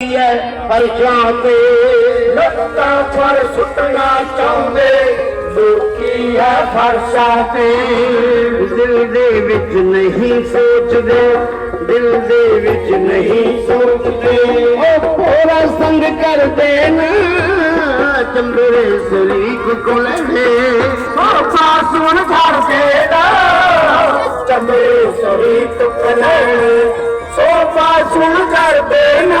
ਹੈ ਪਰਸ਼ਾਂ ਤੇ ਲੱਤਾਂ ਪਰ ਸੁੱਟਣਾ ਚਾਹੁੰਦੇ। ਲੋਕੀ ਹੈ ਫਰਸ਼ਾਂ ਤੇ। ਦਿਲ ਦੇ ਵਿੱਚ ਨਹੀਂ ਸੋਚਦੇ ਦਿਲ ਦੇ ਵਿੱਚ ਨਹੀਂ ਸੋਚਦੇ। ਉਹ ਪੂਰਾ ਸੰਗ ਕਰਦੇ ਨਾ ਚੰਬਰੇ ਸਰੀਕ ਕੋਲੇ ਉਹ ਪਾਸੁਣ ਛੱਡਦੇ ਨਾ ਚੰਬਰੇ ਸਰੀਕ ਕੋਲੇ ਸੋਫਾ ਸੁਣ ਕਰਦੇ ਨਾ।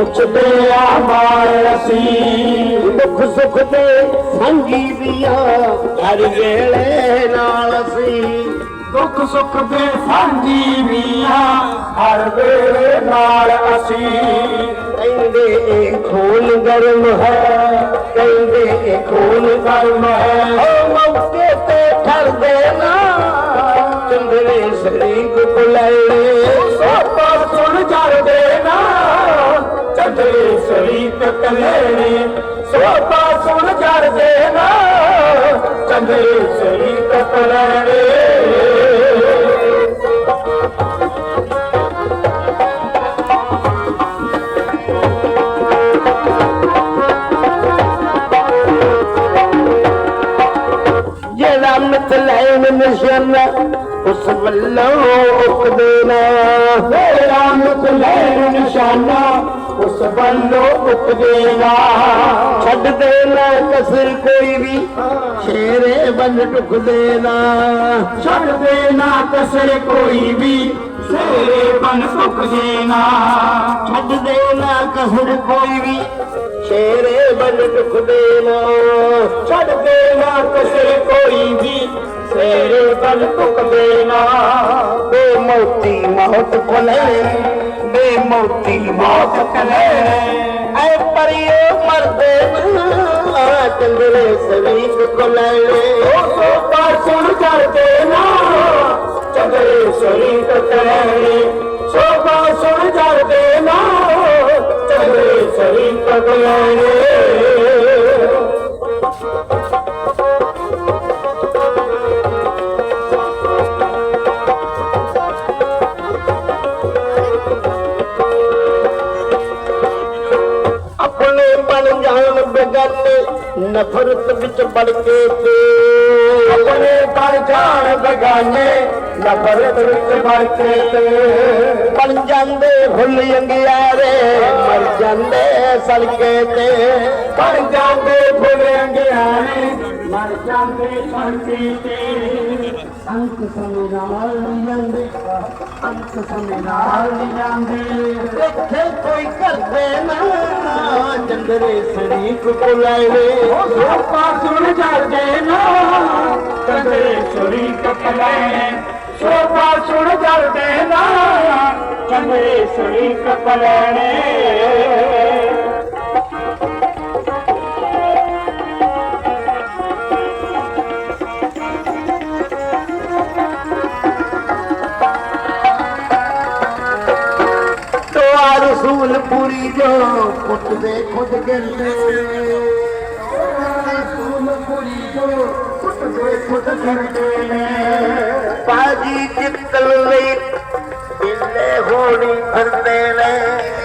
ਆਵਾਲ ਸੀ ਪਹਿਲਾਂ ਜੋ ਹੈ ਆਖਦੇ ਮੁੱਛਦੇ ਆਵਾਲ ਸੀ ਦੁੱਖ ਸੁੱਖ ਦੇ ਸੰਗੀ ਦੀਆਂ ਹਰ ਵੇਲੇ ਨਾਲ ਸੀ ਦੁੱਖ ਸੁੱਖ ਦੇ ਸਾਂਝੀ ਮੀਆਂ ਹਰ ਵੇਲੇ ਨਾਲ ਅਸੀਂ। ਕਹਿੰਦੇ ਇਹ ਖੂਨ ਗਰਮ ਹੈ ਕਹਿੰਦੇ ਇਹ ਖੂਨ ਗਰਮ ਹੈ। ਸੁਣ ਜਰਦੇ ਨਾ ਚੰਦਰੇ ਸ਼ਰੀਕ ਕਲੇਣੇ ਜਿਹੜਾ ਮਤਲੈਨ ਨਿਸ਼ਨ ਉਸ ਵੱਲੋਂ ਉਕਦੇ ਨਾ ਜਿਹੜਾ ਮਤਲੈਨ ਨਿਸ਼ਾਨਾ ਉਸ ਵੱਲੋਂ ਉਕਦੇ ਨਾ ਛੱਡ ਦੇ ਨਾ ਕਸਰ ਕੋਈ ਵੀ, ਸ਼ੇਰੇ ਬੰਨ ਟੁਕਦੇ ਨਾ ਛੱਡ ਦੇ ਨਾ ਕਸਰ ਕੋਈ ਵੀ, ਸ਼ੇਰੇ ਬੰਨ ਟੁਕਦੇ ਦੇਣਾ। ਛੱਡ ਦੇ ਨਾ ਕਸਰ ਕੋਈ ਵੀ, ਸ਼ੇਰੇ ਬੰਨ ਟੁਕਦੇ ਨਾ ਛੱਡ ਦੇ ਨਾ ਕਸਰ ਕੋਈ ਵੀ, ਸ਼ੇਰੇ ਬੰਨ ਟੁਕਦੇ ਨਾ ਬੇ ਮੋਤੀ ਮੌਤ ਕੋਲੇ ਬੇ ਮੌਤੀ ਮੌਤ ਕੋਲੇ ਐ ਪਰਿਓ ਮਰਦੇ ਨਾ ਚੰਦਰੇ ਸਰੀਕ ਕੋਲੇ ਉਹ ਸੋ ਪਰ ਸੁਣ ਕਰਦੇ ਨਾ ਚੰਦਰੇ ਸਰੀਕ ਕੋਲੇ ਸੋ ਪਰ ਸੁਣ ਕਰਦੇ ਨਾ ਚੰਦਰੇ ਸਰੀਕ ਕੋਲੇ ਆਪਣੇ ਨਫ਼ਰਤ ਵਿੱਚ ਵੜ ਕੇ ਤੇ ਆਪਣੇ ਬਣ ਜਾਣ ਬਗਾਨੇ ਨਫ਼ਰਤ ਵਿੱਚ ਵੜ ਕੇ ਤੇ। ਬਣ ਜਾਂਦੇ ਫੁੱਲ ਅੰਗਿਆਰੇ ਮਰ ਜਾਂਦੇ ਸਲਕੇ ਤੇ। ਬਣ ਜਾਂਦੇ ਫੁੱਲ ਅੰਗਿਆਰੇ ਮਰ ਜਾਂਦੇ ਸਲਕੇ ਤੇ। ਅੰਤ ਸਮੇਂ ਨਾਲ ਨਹੀਂ ਜਾਂਦੇ। ਅੰਤ ਸਮੇਂ ਨਾਲ ਨਹੀਂ ਜਾਂਦੇ। ਦੇਖੇ ਕੋਈ ਕਰਦੇ ਨਾ, ਚੰਦਰੇ ਸਰੀਕ ਕੋਲਾਏ ਉਹ ਸੋਪਾ ਸੁਣ ਜਾਂਦੇ ਨਾ, ਚੰਦਰੇ ਸਰੀਕ ਕੋਲਾਏ ਸੋਪਾ ਸੁਣ ਜਾਂਦੇ ਨਾ, ਚੰਦਰੇ ਸਰੀਕ ਕੋਲਾਏ ਪੂਰੀ ਜੋ ਪੁੱਤ ਦੇ ਖੁਦ ਗਿਰਦੇ ਰਸੂਲ ਪੂਰੀ ਜੋ ਪੁੱਤ ਦੇ ਖੁਦ ਗਿਰਦੇ ਨੇ। ਬਾਜੀ ਜਿੱਤਲ ਲਈ ਦਿੱਲੇ ਹੋਣੀ ਫਿਰਦੇ ਨੇ।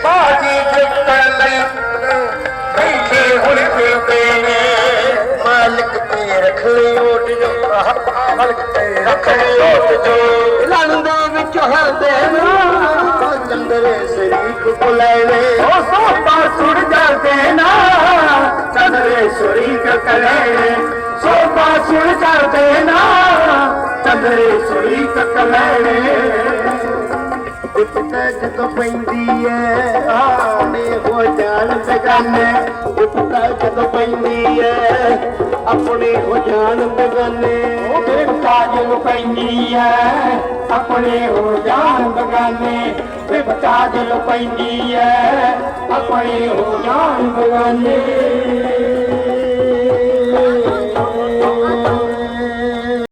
ਬਾਜੀ ਜਿੱਤਲ ਲਈ ਬੈਠੇ ਹੁਣ ਫਿਰਦੇ ਨੇ। ਮਾਲਕ ਤੇ ਰੱਖ ਲਈ ਓਟ ਜੋ ਮਾਲਕ ਤੇ ਰੱਖ ਲਈ ਓਟ ਜੋ ਕੁਲੈਣੇ ਉਹ ਸੋਪਾ ਸੁਣ ਜਾਂਦੇ ਨਾ ਚੰਦਰੇ ਸਰੀਕ ਕਲੈਣੇ ਸੋਪਾ ਸੁਣ ਜਾਂਦੇ ਨਾ ਚੰਦਰੇ ਸਰੀਕ ਕਲੈਣੇ ਉਪਤਾ ਜਦੋਂ ਪੈਂਦੀ ਐ ਆਨੇ ਹੋ ਜਾਣ ਬਗਾਨੇ। ਉਪਤਾ ਜਦੋਂ ਪੈਂਦੀ ਐ ਆਪਣੇ ਹੋ ਜਾਣ ਬਗਾਨੇ। ਉਹ ਫਿਰ ਕਾਜ ਨੂੰ ਪੈਂਦੀ ਐ ਆਪਣੇ ਹੋ ਜਾਣ ਬਗਾਨੇ। ਤੇ ਬਤਾਜ ਨੂੰ ਪੈਂਦੀ ਐ ਆਪਣੇ ਹੋ ਜਾਣ ਬਗਾਨੇ।